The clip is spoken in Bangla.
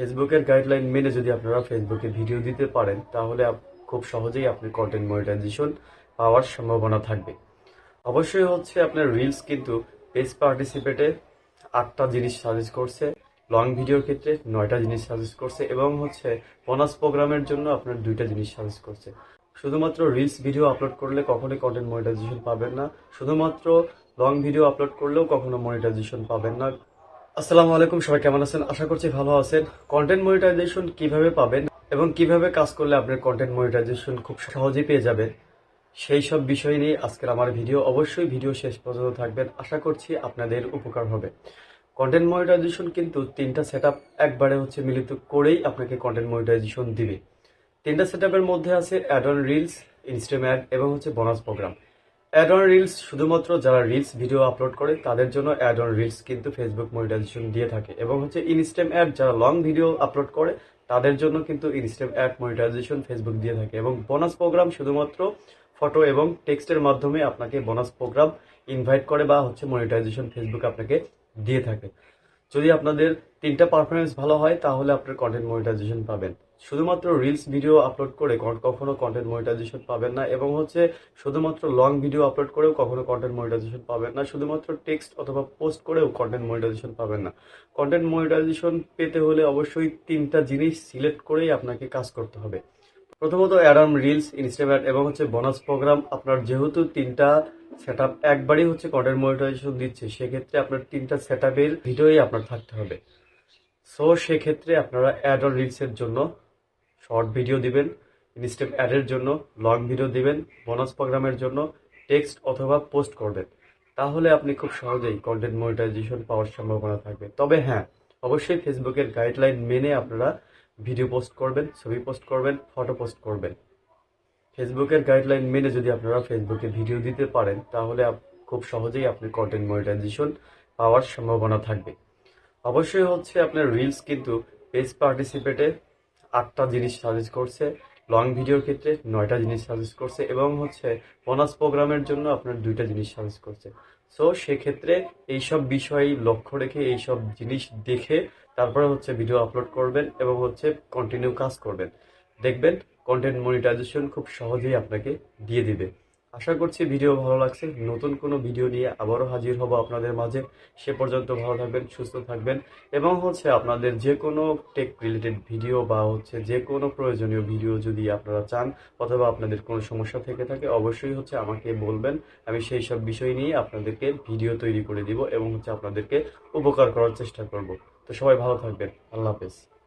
ফেসবুকের গাইডলাইন মেনে যদি আপনারা ফেসবুকে ভিডিও দিতে পারেন, তাহলে খুব সহজেই আপনি কন্টেন্ট মনিটাইজেশন পাওয়ার সম্ভাবনা থাকবে। অবশ্যই হচ্ছে আপনার রিলস কিন্তু পেজ পার্টিসিপেটে আটটা জিনিস সাজেস্ট করছে লং ভিডিওর ক্ষেত্রে নয়টা জিনিস সাজেস্ট করছে এবং হচ্ছে বোনাস প্রোগ্রামের জন্য আপনার দুইটা জিনিস সাজেস্ট করছে। শুধুমাত্র রিলস ভিডিও আপলোড করলে কখনোই কন্টেন্ট মনিটাইজেশন পাবেন না। শুধুমাত্র লং ভিডিও আপলোড করলেও কখনো মনিটাইজেশন পাবেন না। আসসালামু আলাইকুম, সবাই কেমন আছেন? আশা করছি ভালো আছেন। কন্টেন্ট মনিটাইজেশন কীভাবে পাবেন এবং কীভাবে কাজ করলে আপনার কন্টেন্ট মনিটাইজেশন খুব সহজেই পেয়ে যাবেন, সেই সব বিষয় নিয়ে আজকের আমার ভিডিও। অবশ্যই ভিডিও শেষ পর্যন্ত থাকবেন। আশা করছি আপনাদের উপকার হবে। কন্টেন্ট মনিটাইজেশন কিন্তু তিনটা সেট একবারে হচ্ছে মিলিত করেই আপনাকে কন্টেন্ট মনিটাইজেশন দিবে। তিনটা সেট মধ্যে আছে ad on reels instream ad এবং হচ্ছে bonus program ad on reels শুধুমাত্র যারা রিলস ভিডিও আপলোড করে, তাদের জন্য অ্যাড অন রিলস কিন্তু ফেসবুক মনিটাইজেশন দিয়ে থাকে। এবং হচ্ছে ইনস্টাম অ্যাড যারা লং ভিডিও আপলোড করে, তাদের জন্য কিন্তু ইনস্টাম অ্যাড মনিটাইজেশন ফেসবুক দিয়ে থাকে। এবং বোনাস প্রোগ্রাম শুধুমাত্র ফটো এবং টেক্সটের মাধ্যমে আপনাকে বোনাস প্রোগ্রাম ইনভাইট করে বা হচ্ছে মনিটাইজেশন ফেসবুক আপনাকে দিয়ে থাকে। যদি আপনাদের তিনটা পারফরমেন্স ভালো হয়, তাহলে আপনার কন্টেন্ট মনিটাইজেশন পাবেন। শুধুমাত্র রিলস ভিডিও আপলোড করে কখনো কন্টেন্ট মনিটাইজেশন পাবেন না এবং হচ্ছে শুধুমাত্র লং ভিডিও আপলোড করেও কখনো কন্টেন্ট মনিটাইজেশন পাবেন না। শুধুমাত্র টেক্সট অথবা পোস্ট করেও কন্টেন্ট মনিটাইজেশন পাবেন না। কন্টেন্ট মনিটাইজেশন পেতে হলে অবশ্যই তিনটা জিনিস সিলেক্ট করেই আপনাকে কাজ করতে হবে। প্রথমত অ্যাডাম রিলস ইনস্টাগ্রাম এবং হচ্ছে বোনাস প্রোগ্রাম আপনার যেহেতু তিনটা সেট আপ একবারই হচ্ছে কন্টেন্ট মনিটাইজেশন দিচ্ছে, সেক্ষেত্রে আপনার তিনটা সেট আপের ভিডিওই আপনার থাকতে হবে। সো সেক্ষেত্রে আপনারা অ্যাড অন রিলসের জন্য শর্ট ভিডিও দিবেন ইনস্টেপ অ্যাডের জন্য লং ভিডিও দিবেন বোনাস প্রোগ্রামের জন্য টেক্সট অথবা পোস্ট করবেন। তাহলে আপনি খুব সহজেই কন্টেন্ট মনিটাইজেশন পাওয়ার সম্ভাবনা থাকবে। তবে হ্যাঁ অবশ্যই ফেসবুকের গাইডলাইন মেনে আপনারা ভিডিও পোস্ট করবেন, ছবি পোস্ট করবেন ফটো পোস্ট করবেন। ফেসবুকের গাইডলাইন মেনে যদি আপনারা ফেসবুকে ভিডিও দিতে পারেন, তাহলে খুব সহজেই আপনি কন্টেন্ট মনিটাইজেশন পাওয়ার সম্ভাবনা থাকবে। অবশ্যই হচ্ছে আপনার রিলস কিন্তু পেজ পার্টিসিপেটে আটটা জিনিস সাজেস্ট করছে লং ভিডিওর ক্ষেত্রে নয়টা জিনিস সাজেস্ট করছে এবং হচ্ছে বোনাস প্রোগ্রামের জন্য আপনার দুইটা জিনিস সাজেস্ট করছে। সো সেক্ষেত্রে এইসব বিষয় লক্ষ্য রেখে এইসব জিনিস দেখে তারপরে হচ্ছে ভিডিও আপলোড করবেন এবং হচ্ছে কন্টিনিউ কাজ করবেন। দেখবেন কন্টেন্ট মনিটাইজেশন খুব সহজেই আপনাকে দিয়ে দিবে। আশা করছি ভিডিও ভালো লাগছে। নতুন কোনো ভিডিও নিয়ে আবারও হাজির হব আপনাদের মাঝে। সে পর্যন্ত ভালো থাকবেন, সুস্থ থাকবেন এবং হচ্ছে আপনাদের যে কোনো টেক রিলেটেড ভিডিও বা হচ্ছে যে কোনো প্রয়োজনীয় ভিডিও যদি আপনারা চান অথবা আপনাদের কোনো সমস্যা থেকে থাকে, অবশ্যই হচ্ছে আমাকে বলবেন। আমি সেই সব বিষয় নিয়ে আপনাদেরকে ভিডিও তৈরি করে দিব এবং হচ্ছে আপনাদেরকে উপকার করার চেষ্টা করব। তো সবাই ভালো থাকবেন। আল্লাহ হাফেজ।